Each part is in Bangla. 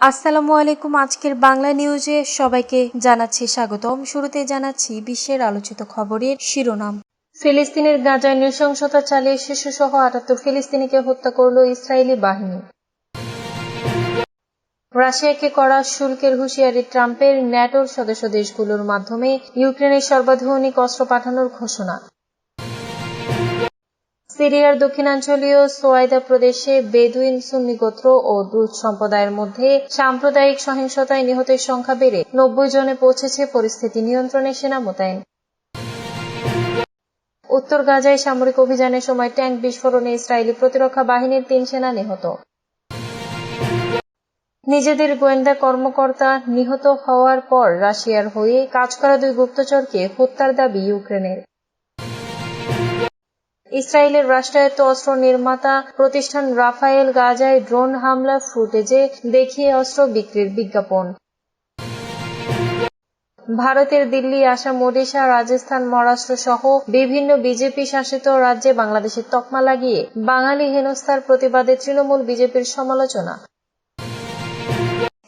আসসালামু আলাইকুম। আজকের বাংলা নিউজে সবাইকে জানাচ্ছি স্বাগতম। শুরুতে জানাচ্ছি বিশ্বের আলোচিত খবরের শিরোনাম। ফিলিস্তিনের গাজায় নৃশংসতা চালিয়ে শিশুসহ আটাত্তর ফিলিস্তিনিকে হত্যা করল ইসরায়েলি বাহিনী। রাশিয়াকে করা শুল্কের হুঁশিয়ারি ট্রাম্পের ন্যাটোর সদস্য দেশগুলোর মাধ্যমে ইউক্রেনের সর্বাধুনিক অস্ত্র পাঠানোর ঘোষণা। সিরিয়ার দক্ষিণাঞ্চলীয় সোয়াইদা প্রদেশে বেদুইন সুন্নি গোত্র ও দ্রুত সম্প্রদায়ের মধ্যে সাম্প্রদায়িক সহিংসতায় নিহতের সংখ্যা বেড়ে নব্বই জনে পৌঁছেছে পরিস্থিতি নিয়ন্ত্রণে সেনা মোতায়েন। উত্তর গাজায় সামরিক অভিযানের সময় ট্যাঙ্ক বিস্ফোরণে ইসরায়েলি প্রতিরক্ষা বাহিনীর তিন সেনা নিহত। নিজেদের গোয়েন্দা কর্মকর্তা নিহত হওয়ার পর রাশিয়ার হয়ে কাজ করা দুই গুপ্তচরকে হত্যার দাবি ইউক্রেনের। ইসরায়েলের রাষ্ট্রায়ত্ত অস্ত্র নির্মাতা প্রতিষ্ঠান রাফায়েল গাজায় ড্রোন হামলার ফুটেজে দেখিয়ে অস্ত্র বিক্রির বিজ্ঞাপন। ভারতের দিল্লি, আসাম, ওডিশা, রাজস্থান, মহারাষ্ট্র সহ বিভিন্ন বিজেপি শাসিত রাজ্যে বাংলাদেশের তকমা লাগিয়ে বাঙালি হেনস্থার প্রতিবাদে তৃণমূল বিজেপির সমালোচনা।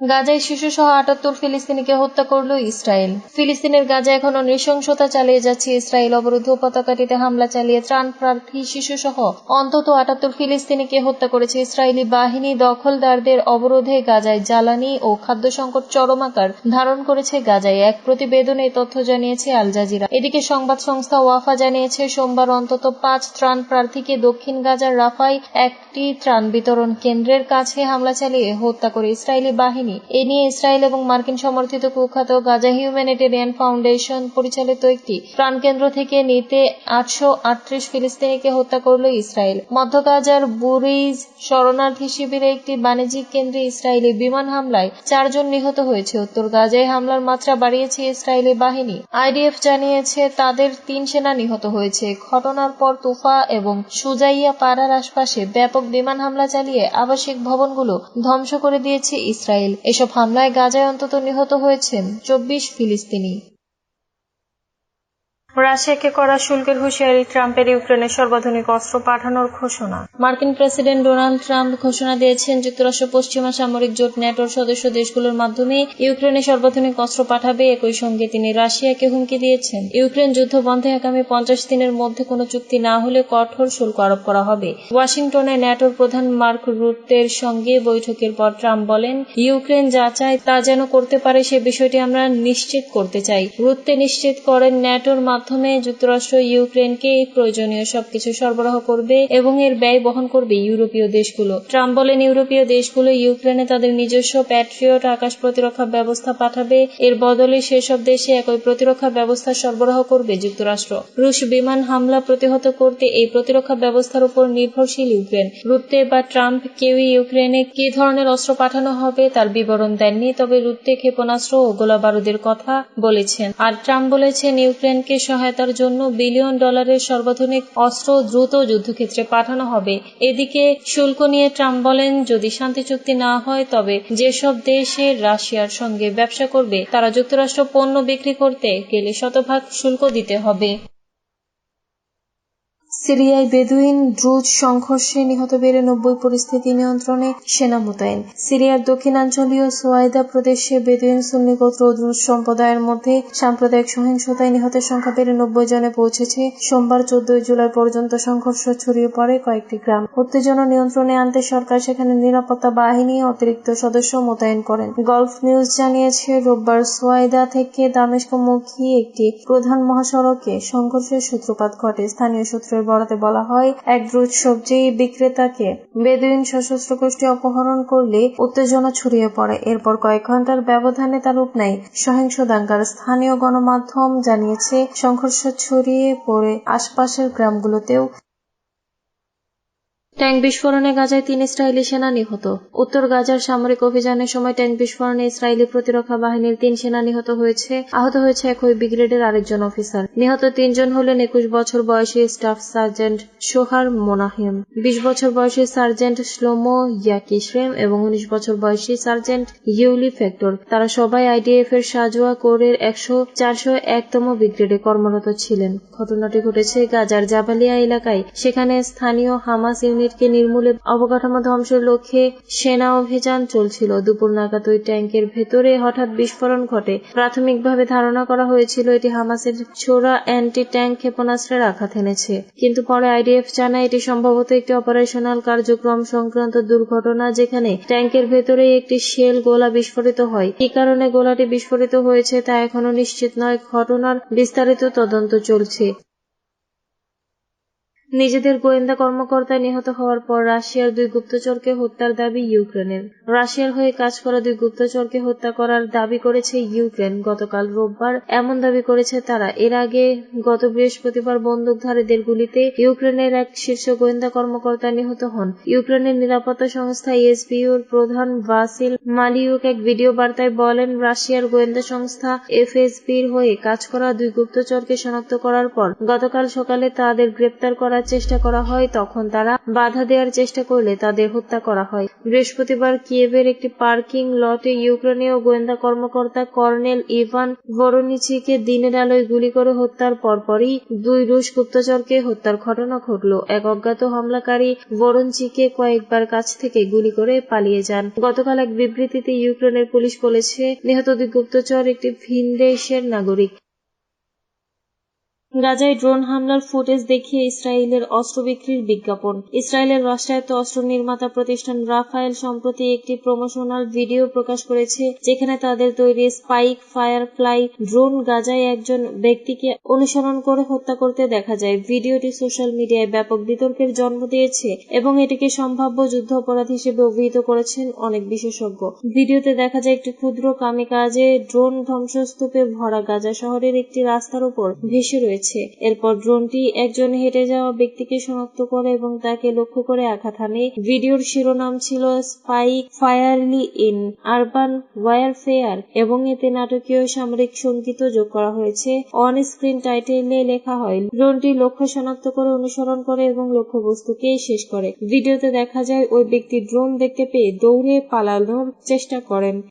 গাজায় শিশু সহ আটাত্তর ফিলিস্তিনিকে হত্যা করল ইসরায়েল। ফিলিস্তিনের গাজা এখনও নৃশংসতা চালিয়ে যাচ্ছে ইসরায়েল। অবরুদ্ধ পতাকাটিতে হামলা চালিয়ে ত্রাণ প্রার্থী শিশু সহ অন্তত আটাত্তর ফিলিস্তিনিকে হত্যা করেছে ইসরায়েলি বাহিনী। দখলদারদের অবরোধে গাজায় জ্বালানি ও খাদ্য সংকট চরম আকার ধারণ করেছে গাজায়। এক প্রতিবেদনে তথ্য জানিয়েছে আল জাজিরা। এদিকে সংবাদ সংস্থা ওয়াফা জানিয়েছে, সোমবার অন্তত পাঁচ ত্রাণ প্রার্থীকে দক্ষিণ গাজার রাফাই একটি ত্রাণ বিতরণ কেন্দ্রের কাছে হামলা চালিয়ে হত্যা করে ইসরায়েলি বাহিনী এ নিয়ে ইসরায়েল এবং মার্কিন সমর্থিত কুখ্যাত গাজা হিউম্যানিটেরিয়ান ফাউন্ডেশন পরিচালিত একটি প্রাণকেন্দ্র থেকে নিতে আটশো আটত্রিশ ফিলিস্তিনিকে হত্যা করল ইসরায়েল। মধ্য গাজার বুরিজ শরণার্থী শিবিরে একটি বাণিজ্যিক কেন্দ্রে ইসরায়েলি বিমান হামলায় চারজন নিহত হয়েছে। উত্তর গাজায় হামলার মাত্রা বাড়িয়েছে ইসরায়েলি বাহিনী। আইডিএফ জানিয়েছে, তাদের তিন সেনা নিহত হয়েছে। ঘটনার পর তুফা এবং সুজাইয়া পাড়ার আশপাশে ব্যাপক বিমান হামলা চালিয়ে আবাসিক ভবনগুলো ধ্বংস করে দিয়েছে ইসরায়েল। এসব হামলায় গাজায় অন্তত নিহত হয়েছেন চব্বিশ ফিলিস্তিনি। রাশিয়াকে করা শুল্কের হুঁশিয়ারি ট্রাম্পের ইউক্রেনের সর্বাধুনিক অস্ত্র পাঠানোর ঘোষণা। মার্কিন প্রেসিডেন্ট ডোনাল্ড ট্রাম্প ঘোষণা দিয়েছেন, যুক্তরাষ্ট্র পশ্চিমা সামরিক জোট ন্যাটোর সদস্য দেশগুলোর মাধ্যমে ইউক্রেনে সর্বাধুনিক অস্ত্র পাঠাবে। একই সঙ্গে তিনি রাশিয়াকে হুমকি দিয়েছেন। ইউক্রেন যুদ্ধ বন্ধে আগামী পঞ্চাশ দিনের মধ্যে কোনো চুক্তি না হলে কঠোর শুল্ক আরোপ করা হবে। ওয়াশিংটনে ন্যাটোর প্রধান মার্ক রুটের সঙ্গে বৈঠকের পর ট্রাম্প বলেন, ইউক্রেন যা চায় তা যেন করতে পারে সে বিষয়টি আমরা নিশ্চিত করতে চাই। রুটে নিশ্চিত করেন ন্যাটোর মাধ্যমে যুক্তরাষ্ট্র, ইউক্রেনকে প্রয়োজনীয় সবকিছু সরবরাহ করবে এবং এর ব্যয় বহন করবে ইউরোপীয় দেশগুলো। ট্রাম্প বলেন, ইউরোপীয় দেশগুলো ইউক্রেনে তাদের নিজস্ব প্যাট্রিয়ট আকাশ প্রতিরক্ষা ব্যবস্থা পাঠাবে। এর বদলে সেসব দেশে একই প্রতিরক্ষা ব্যবস্থা সরবরাহ করবে যুক্তরাষ্ট্র। রুশ বিমান হামলা প্রতিহত করতে এই প্রতিরক্ষা ব্যবস্থার উপর নির্ভরশীল ইউক্রেন। রুটে বা ট্রাম্প কেউই ইউক্রেনে কি ধরনের অস্ত্র পাঠানো হবে তার বিবরণ দেননি, তবে রুটে ক্ষেপণাস্ত্র ও গোলা বারুদের কথা বলেছেন। আর ট্রাম্প বলেছেন, ইউক্রেনকে সহায়তার জন্য বিলিয়ন ডলারের সর্বাধুনিক অস্ত্র দ্রুত যুদ্ধক্ষেত্রে পাঠানো হবে। এদিকে শুল্ক নিয়ে ট্রাম্প বলেন, যদি শান্তি চুক্তি না হয়, তবে যেসব দেশে রাশিয়ার সঙ্গে ব্যবসা করবে, তারা যুক্তরাষ্ট্র পণ্য বিক্রি করতে গেলে শতভাগ শুল্ক দিতে হবে। সিরিয়ায় বেদুইন দ্রুত সংঘর্ষে নিহত বেড়ে নব্বই পরিস্থিতি নিয়ন্ত্রণে সেনা মোতায়েন। সিরিয়ার দক্ষিণাঞ্চলীয় সোয়াইদা প্রদেশে বেদুইন সুন্নি দ্রুত সম্প্রদায়ের মধ্যে সাম্প্রদায়িক সহিংসতায় নিহতের সংখ্যা বেড়ে নব্বই জনে পৌঁছেছে। সোমবার চোদ্দই জুলাই পর্যন্ত সংঘর্ষ ছড়িয়ে পড়ে কয়েকটি গ্রাম। উত্তেজনা নিয়ন্ত্রণে আনতে সরকার সেখানে নিরাপত্তা বাহিনী অতিরিক্ত সদস্য মোতায়েন করেন। গলফ নিউজ জানিয়েছে, রোববার সোয়াইদা থেকে দামেস্কমুখী একটি প্রধান মহাসড়কে সংঘর্ষের সূত্রপাত ঘটে। স্থানীয় সূত্রের বরাতে বলা হয়, এক দ্রুত সবজি বিক্রেতাকে বেদুইন সশস্ত্র গোষ্ঠী অপহরণ করলে উত্তেজনা ছড়িয়ে পড়ে। এরপর কয়েক ঘণ্টার ব্যবধানে তার রূপ নেয়। সহিংস দাঙ্গার স্থানীয় গণমাধ্যম জানিয়েছে, সংঘর্ষ ছড়িয়ে পড়ে আশপাশের গ্রামগুলোতেও ট্যাঙ্ক বিস্ফোরণে গাজায় তিন ইসরায়েলি সেনা নিহত। উত্তর গাজার সামরিক অভিযানের সময় ট্যাঙ্ক বিস্ফোরণে ইসরায়েলি প্রতিরক্ষা বাহিনীর তিন সেনা নিহত হয়েছে। আহত হয়েছে একই ব্রিগেডের আরেকজন অফিসার। নিহত তিনজন হলেন একুশ বছর বয়সী স্টাফ সার্জেন্ট সোহার মোনাহিম, বিশ বছর বয়সী সার্জেন্ট শ্লোমো ইয়াকিশ্রেম এবং উনিশ বছর বয়সী সার্জেন্ট ইউলি ফ্যাক্টর। তারা সবাই আইডিএফ এর সাজোয়া কোরের একশো চারশো একতম ব্রিগেডে কর্মরত ছিলেন। ঘটনাটি ঘটেছে গাজার জাবালিয়া এলাকায়। সেখানে স্থানীয় হামাস ইউনিটকে নির্মূলে অবকাঠামো ধ্বংসের লক্ষ্যে সেনা অভিযান চলছিল। দুপুর নাগাদ ওই ট্যাঙ্কের ভেতরে হঠাৎ বিস্ফোরণ ঘটে। প্রাথমিকভাবে ধারণা করা হয়েছিল এটি হামাসের ছোড়া অ্যান্টি ট্যাঙ্ক ক্ষেপণাস্ত্রের আঘাত এনেছে। কিন্তু পরে আইডিএফ জানায় এটি সম্ভবত একটি অপারেশনাল কার্যক্রম সংক্রান্ত দুর্ঘটনা যেখানে ট্যাঙ্কের ভেতরে একটি শেল গোলা বিস্ফোরিত হয়। কি কারণে গোলাটি বিস্ফোরিত হয়েছে তা এখনও নিশ্চিত নয়। ঘটনার বিস্তারিত তদন্ত চলছে। নিজেদের গোয়েন্দা কর্মকর্তা নিহত হওয়ার পর রাশিয়ার দুই গুপ্তচরকে হত্যার দাবি ইউক্রেনের। রাশিয়ার হয়ে কাজ করা দুই গুপ্তচরকে হত্যা করার দাবি করেছে ইউক্রেন। গতকাল রোববার এমন দাবি করেছে তারা। এর আগে গত বৃহস্পতিবার বন্দুকধারীদের গুলিতে ইউক্রেনের এক শীর্ষ গোয়েন্দা কর্মকর্তা নিহত হন। ইউক্রেনের নিরাপত্তা সংস্থা এসবিউর প্রধান ভাসিল মালিউক এক ভিডিও বার্তায় বলেন, রাশিয়ার গোয়েন্দা সংস্থা এফএসবির হয়ে কাজ করা দুই গুপ্তচরকে শনাক্ত করার পর গতকাল সকালে তাদের গ্রেপ্তার করার চেষ্টা করা হয়, তখন তারা বাধা দেওয়ার চেষ্টা করলে তাদের হত্যা করা হয়। বৃহস্পতিবার কিয়েভের একটি পার্কিং লটে ইউক্রেনীয় গোয়েন্দা কর্মকর্তা কর্নেল ইভান ভরনিচিকে দিনের আলোয় গুলি করে হত্যার পরপরই দুই রুশ গুপ্তচরকে হত্যার ঘটনা ঘটল। এক অজ্ঞাত হামলাকারী ভরনচিকে কয়েকবার কাছ থেকে গুলি করে পালিয়ে যান। গতকাল এক বিবৃতিতে ইউক্রেনের পুলিশ বলেছে, নিহত দুই গুপ্তচর একটি ভিন দেশের নাগরিক। গাজায় ড্রোন হামলার ফুটেজ দেখিয়ে ইসরায়েলের অস্ত্র বিক্রির বিজ্ঞাপন। ইসরায়েলের রাষ্ট্রায়ত্ত অস্ত্র নির্মাতা প্রতিষ্ঠান রাফায়েল সম্প্রতি একটি প্রমোশনাল ভিডিও প্রকাশ করেছে, যেখানে তাদের তৈরি স্পাইক ফায়ার ফায়ারফ্লাই, ড্রোন গাজায় একজন ব্যক্তিকে অনুসরণ করে হত্যা করতে দেখা যায়। ভিডিওটি সোশ্যাল মিডিয়ায় ব্যাপক বিতর্কের জন্ম দিয়েছে এবং এটিকে সম্ভাব্য যুদ্ধ অপরাধ হিসেবে অভিহিত করেছেন অনেক বিশেষজ্ঞ। ভিডিওতে দেখা যায়, একটি ক্ষুদ্র কামিকাজে ড্রোন ধ্বংসস্তূপে ভরা গাজা শহরের একটি রাস্তার উপর ভেসে রয়েছে। এরপর ড্রোনটি একজন হেঁটে যাওয়া ব্যক্তিকে শনাক্ত করে এবং তাকে লক্ষ্য করে আঘাত হানে। ভিডিওর শিরোনাম ছিল spike firefly in urban warfare এবং এতে নাটকীয় সামরিক সংগীত যোগ করা হয়েছে। অন স্ক্রিন টাইটেলে লেখা হয়, ড্রোনটি লক্ষ্য শনাক্ত করে, অনুসরণ করে এবং লক্ষ্য লক্ষ্যবস্তুকে শেষ করে। ভিডিওতে দেখা যায়, ওই ব্যক্তি ড্রোন দেখতে পেয়ে দৌড়ে পালানোর চেষ্টা করেন।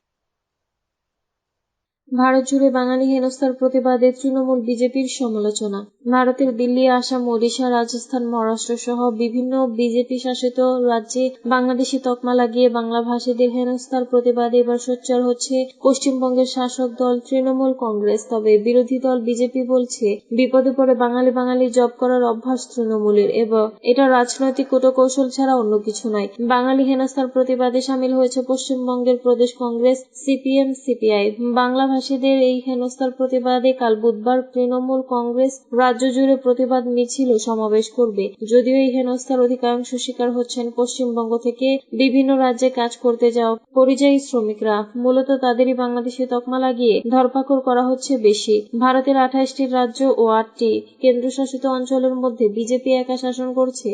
ভারত জুড়ে বাঙালি হেনস্থার প্রতিবাদে তৃণমূল বিজেপির সমালোচনা। ভারতের দিল্লি, আসাম, ওড়িশা, রাজস্থান মহারাষ্ট্র সহ বিভিন্ন বিজেপি শাসিত রাজ্যে বাংলাদেশি তকমা লাগিয়ে বাংলা ভাষীদের হেনস্থার প্রতিবাদে এবার সোচ্চার হচ্ছে পশ্চিমবঙ্গের শাসক দল তৃণমূল কংগ্রেস। তবে বিরোধী দল বিজেপি বলছে, বিপদে পড়ে বাঙালি বাঙালি জব করার অভ্যাস তৃণমূলের এবং এটা রাজনৈতিক কৌশল ছাড়া অন্য কিছু নয়। বাঙালি হেনস্থার প্রতিবাদে সামিল হয়েছে পশ্চিমবঙ্গের প্রদেশ কংগ্রেস, সিপিএম, সিপিআই। বাংলা ভাষীদের এই হেনস্থার প্রতিবাদে কাল বুধবার তৃণমূল কংগ্রেস রাজ্য জুড়ে প্রতিবাদ মিছিল ও সমাবেশ করবে। যদিও এই হেনস্থার অধিকাংশ শিকার হচ্ছেন পশ্চিমবঙ্গ থেকে বিভিন্ন রাজ্যে কাজ করতে যাওয়া পরিযায়ী শ্রমিকরা। মূলত তাদেরই বাংলাদেশে তকমা লাগিয়ে ধরপাকড় করা হচ্ছে বেশি। ভারতের আঠাশটি রাজ্য ও আটটি কেন্দ্রশাসিত অঞ্চলের মধ্যে বিজেপি একা শাসন করছে।